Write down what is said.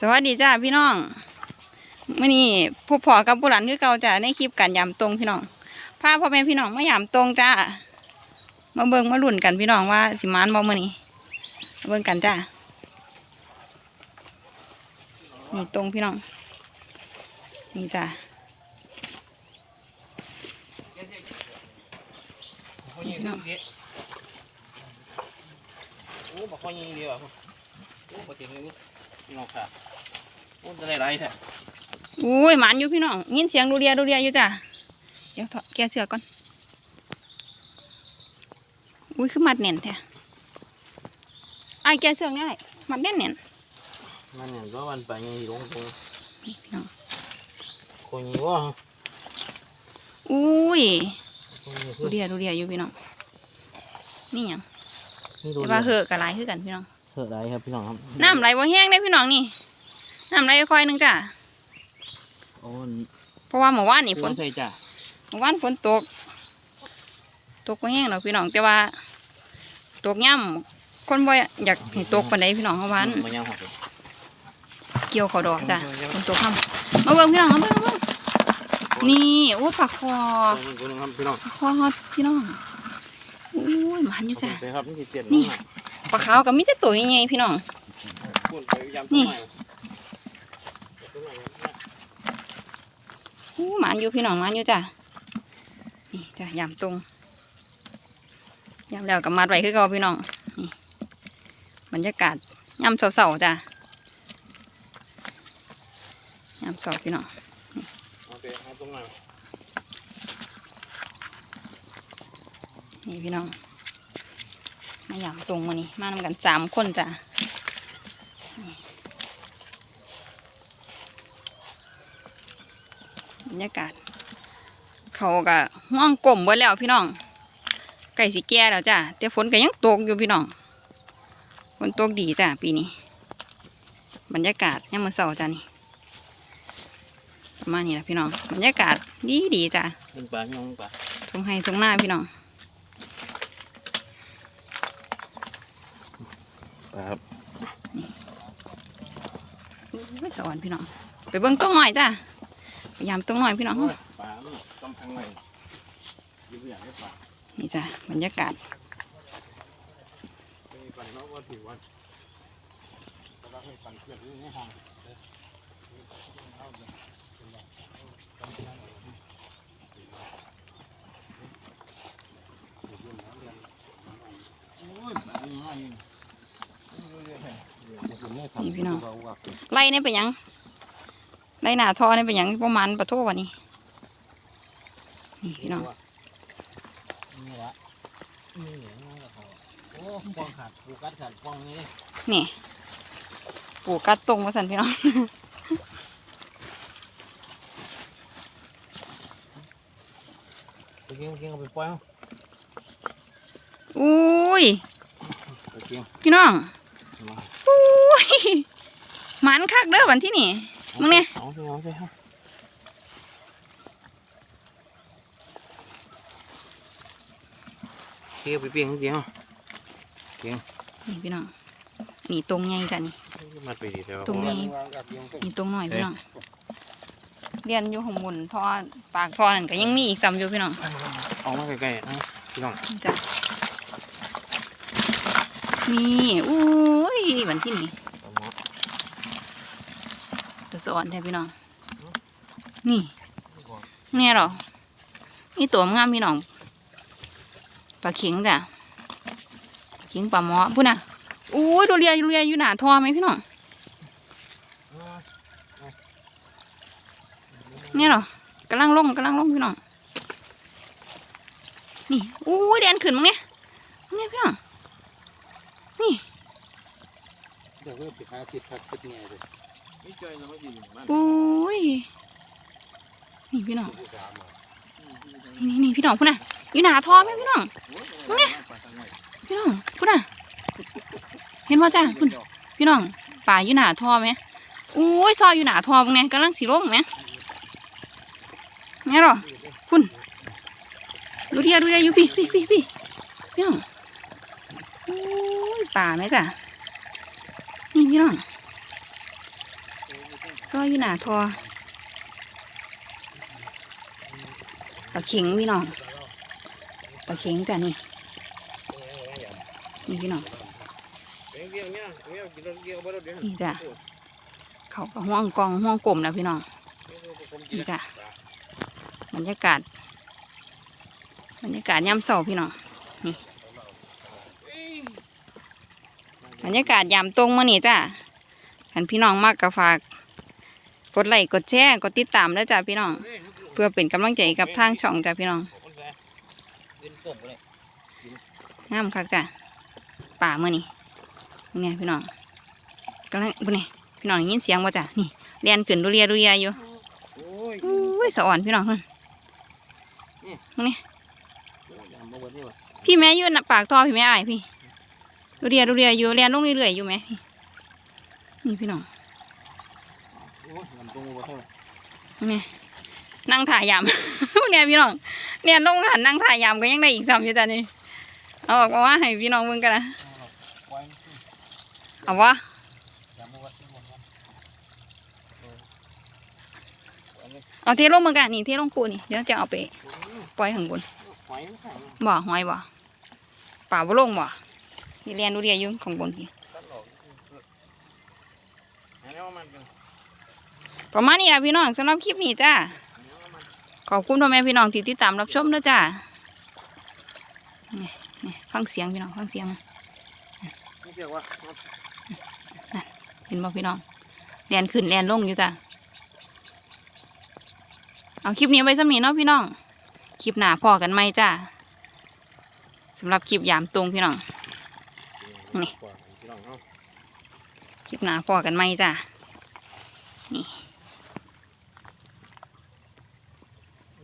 สวัสดีจ้าพี่น้องมื่อนี้พบพอกับบุรันคือเก่าจ้าในคลิปการยำตรงพี่น้องพาพ่อแม่พี่น้องมายำตรงจ้ามาเบิ่งมาลุ่นกันพี่น้องว่าสิมานบ่มื่อนี้มาเบิ่งกันจ้านี่ตรงพี่น้อง นี่จ้าเขายิงโอ้บอกเขายิงเดียวอะโอ้ปกติเลยนี่งอกค่ะ โอ้จะได้ไรแท้อุ้ยหมันอยู่พี่น้องยินเสียงดูเรียดูเรียอยู่จ้าเดี๋ยวถอดแกะเสือก่อนอุ้ยคือมัดแน่นแท้ไอ้ายแกะเสือง่ายมัดแน่นแน่นนั่นเนี่ยก็วันไปยิงลงตรงนี่พี่น้องคนยิงว่าอุ้ยคนยิงดูเรียดูเรียอยู่พี่น้องนี่หยังนี่ดูแต่ว่าเหอะกับลายคือกันพี่น้องเถอะไรครับพี่น้องครับน้ำไหลบ่แห้งได้พี่น้องนี่ น้ำไหลค่อยๆหนึงจ้ะโอ้เพราะว่าเมื่อวานนี่ฝฝนนใส่จ้ะเมื่อวานฝนตก ตกบ่แห้งหรอกพี่น้องแต่ว่า ตกย่ำคนบ่อยากให้ตกปานใดพี่น้องเพราะว่ามันยังหักเกี่ยวเขาดอกจ้ะฝนตกค่ำมาเบิ่งพี่น้องมาเบิ่งมาเบิ่งนี่โอ้ผักคอตัวนึงครับพี่น้องผักคอฮอตพี่น้องโอ้ยมันอยู่จ้ะใช่ครับนี่เจ็ดปลาขาวกับมิแต่ตัวใหญ่ๆพี่น้องพู หูหมานอยู่พี่น้องหมันอยู่จ้ะนี่จ้ะยำตรงยำแล้วกับมัดไว้คือเก่าพี่น้องนี่บรรยากาศยำเสาๆจ้ะยำเสาพี่น้องนี่พี่น้องมายำตรงมานี่มานำกันสามคนจ้ะ บรรยากาศ เขาก็ห้องกลมไว้แล้วพี่น้อง ไก่สีแก่แล้วจ้ะแต่ฝนก็ยังตกอยู่พี่น้องฝนตกดีจ้ะปีนี้ บรรยากาศยังมือเสาร์จ้ะนี่ประมาณนี้แหละพี่น้องบรรยากาศดีดีๆจ้ะเป็นปลาพี่น้องปลาทงให้ทงหน้าพี่น้องปลาครับไม่สอนพี่น้องไปเบิ้งต้งหน่อยจ้ะพ ยายามต้งหน่อยพี่น้องปลากำแพงใหม่ยืมอย่างได้ปลานี่จ้ะบรรยากาศมีปันนอกว่าถือวันเราให้ปันเพื่อนนี่ในห้องโอ้ยปลาง่ายนี่พี่น้องไล่นี่ไปนหยัง ไล่หนาทอนี่ไปนหยังประมาณประโทวันนี้นี่พี่น้องนี่ละนี่เหลืองแล้วก็โอ้ฟองขาดปูกัดขาดฟองนี่นี่ปลูกกัดตรงมาสันพี่น้องไปกินกินเอาไปปล่อยเอาอุ้ยไปกินพี่น้องมาอุ้ยหมันคักเด้อวันที่นี่ มึงเนี่ยเอาสิเอาสิเอาเที่ยวไปเปลี่ยนจริงๆเอานี่พี่น้องอันนี้ตรงใหญ่จ้ะนี่มาไปดีแต่ว่าตรงนี้นี่ตรงหน่อยพี่น้องเรียนอยู่ข้างบนท่อปากท่อนั่นก็ยังมีอีกซ้ำอยู่พี่น้องเอามาใกล้ๆนะพี่น้องนี่จ้ะนี่อุ้ยวันที่นี่ สอนแท้พี่น้อง นี่ เนี่ยหรอ นี่ตัวงามพี่น้อง ปลาเข็งจ้ะปลาเข็งปลาหมอพูดนะอุ้ดูเรียดูเรียอยู่หนาทอไหมพี่น้อง เนี่ยหรอกำลังลงกำลังลงพี่น้อง นี่อุ้ยแดนขึ้นมั้งเนี่ยเนี่ยพี่น้องเดี๋ยวก็ไปหาสิพักสิเนี่ยเลย ไม่เจอแล้วไม่ดีมันอุ้ยนี่พี่น้องนี่นี่พี่น้องพูดน่ะอยู่หนาทอไหมพี่น้องเนี้ยพี่น้องพูดน่ะเห็นว่าจ้าพูดพี่น้องป่าอยู่หนาทอไหมอุ้ยซอยอยู่หนาทอมึงเนี่ยกำลังสีร่มไหมเนี่ยหรอคุณดูเดียดูเดียอยู่พี่พี่พี่พี่พี่น้องอุ้ยป่าไหมจ้ะนี่พี่น้อง ซอยอยู่หน้าทอปลาเข็งพี่น้องปลาเข็งจ้ะนี่นี่พี่น้องนี่จ้ะเขาก็ห่วงกองห่วงกลมนะพี่น้องนี่จ้ะบรรยากาศบรรยากาศยามเสาพี่น้องนี่บรรยากาศยามตรงมานี่จ้ะคันพี่น้องมากก็ฝาก กดไลค์กดแชร์กดติดตามด้วยจ้ะพี่น้อง เพื่อเป็นกำลังใจกับทางช่องจ้ะพี่น้องนกบเลยงามคักจ้ะป่าเมื่อนี่นี่ไงพี่น้องกำลังบุนี่พี่น้องได้ยินเสียงบ่จ้ะนี่เรียนขึ้นดูเรียดูเรียอยู่โอ้ยอุ้ยสะอ่อนพี่น้องเพิ่นนนี่พี่แม่อยู่นปากท่อพี่แม่อายพี่ดูเรียดูเรียอยู่เรียนลงเรื่อยๆอยู่ไหมนี่พี่น้อง อ้ยยำตรงมาบนเท่าไหร่นี่นั่งถ่ายยาม เนี่ยพี่น้อง เนี่ยลงหันนั่งถ่ายยามก็ยังได้อีกซ้ำอยู่จ้ะนี่เอาออกมาว่าให้พี่น้องเบิ่งกันนะปล่อยเอาวะยำมาบนที่บนกันเอาเทลงเบิ่งกันนี่เทลงกูนี่เดี๋ยวจะเอาไปปล่อยข้างบนหอยมันไข่บ่หอยบ่ป่าบ่ลงบ่นี่เรียนดูเรียอยู่ข้างบนพี่ตัดหลอกอันนี้มันเป็นประมาณนี้ละพี่น้องสำหรับคลิปนี้จ้าขอบคุณพ่อแม่พี่น้องที่ติดตามรับชมด้วยจ้าฟังเสียงพี่น้องฟังเสียงไม่เสียวว่าเห็นบ่พี่น้องเรียนขึ้นเรียนลงอยู่จ้าเอาคลิปนี้ไว้สำนี้เนาะพี่น้อง คลิปหน้าพอกันไหมจ้าสำหรับคลิปยามตรงพี่น้องนี่คลิปหน้าพอกันไหมจ้านี่